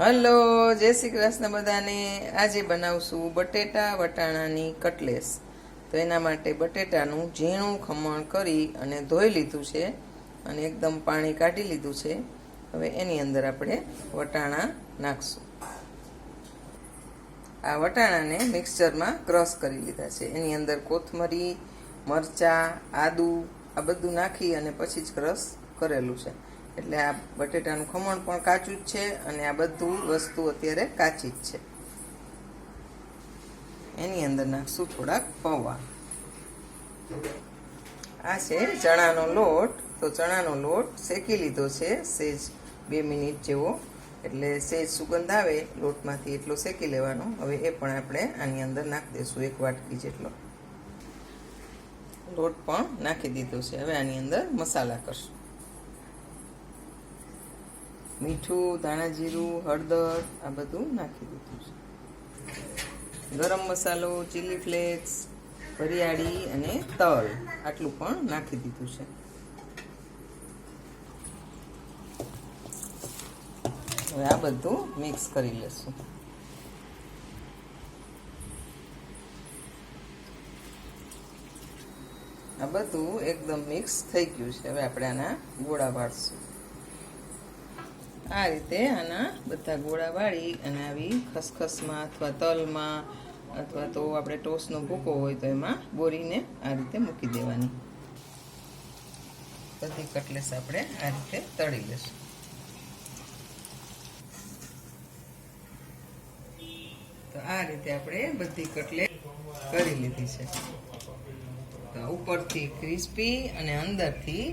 Hello, જય શ્રી કૃષ્ણ બધાને. આજે બનાવશું બટેટા વટાણાની કટલેસ. તો એના માટે બટેટાનું ઝીણું ખમણ કરી અને ધોઈ લીધું છે અને એકદમ પાણી કાઢી લીધું છે. હવે એની અંદર આપણે વટાણા નાખશું. આ વટાણાને મિક્સચરમાં ક્રશ કરી લીધા છે. એની અંદર કોથમરી, મરચાં, આદુ આ બધું નાખી અને પછી જ ક્રશ કરેલું છે. એટલે આ બટેટાનું ખમણ પણ કાચું જ છે અને આ બધું વસ્તુ અત્યારે કાચી જ છે. એની અંદર નાખશું થોડાક પૌવા. આ છે ચણાનો લોટ. તો ચણાનો લોટ શેકી લીધો છે, સેજ બે મિનિટ જેવો. એટલે સેજ સુગંધ આવે, લોટમાંથી એટલો શેકી લેવાનો. હવે એ પણ આપણે આની અંદર નાખી દઈશું એક વાટકી જેટલો. લોટ પણ નાખી દીધો છે. હવે આની અંદર મસાલા કરશું. મીઠું, ધાણા જીરું, હળદર, આ બધું નાખી દીધું છે. ગરમ મસાલો ચીલી ફ્લેક્સ વરિયાળી અને તલ આટલું પણ નાખી દીધું છે. હવે આ બધું મિક્સ કરી લેશું. આ બધું એકદમ મિક્સ થઈ ગયું છે. હવે આપણે આના ગોળા વાળશું. આ રીતે આના બધા ગોળા વાળી અને આવી ખસખસમાં અથવા તલમાં અથવા તો આપણે ટોસનો ભૂકો હોય તો એમાં બોરીને આ રીતે મૂકી દેવાની. બધી કટલેસ આપણે આ રીતે તળી લેશું તો આ રીતે આપણે બધી કટલેસ કરી લીધી છે. તો ઉપરથી ક્રિસ્પી અને અંદરથી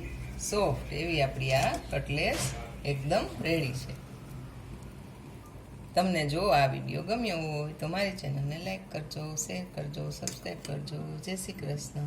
સોફ્ટ એવી આપણી આ કટલેસ એકદમ રેડી છે. તમને જો આ વીડિયો ગમ્યો હોય તો મારી ચેનલને લાઈક કરજો શેર કરજો સબસ્ક્રાઈબ કરજો. જય શ્રી કૃષ્ણ.